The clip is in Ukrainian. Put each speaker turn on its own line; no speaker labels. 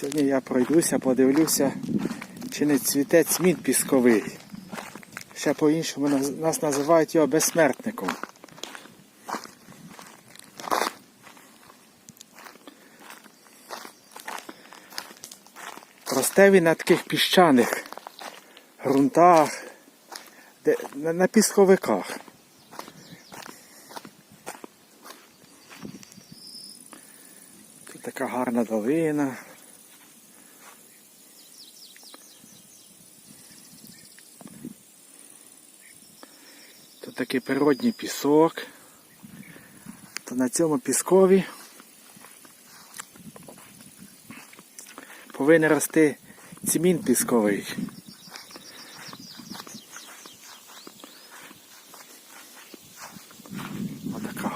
Сьогодні я пройдуся, подивлюся, чи не цвіте цмін пісковий. Ще по-іншому нас називають його безсмертником. Росте він на таких піщаних ґрунтах, де, на, на пісковиках. Тут така гарна долина. Тут такий природній пісок. То на цьому піскові повинен рости цімін пісковий.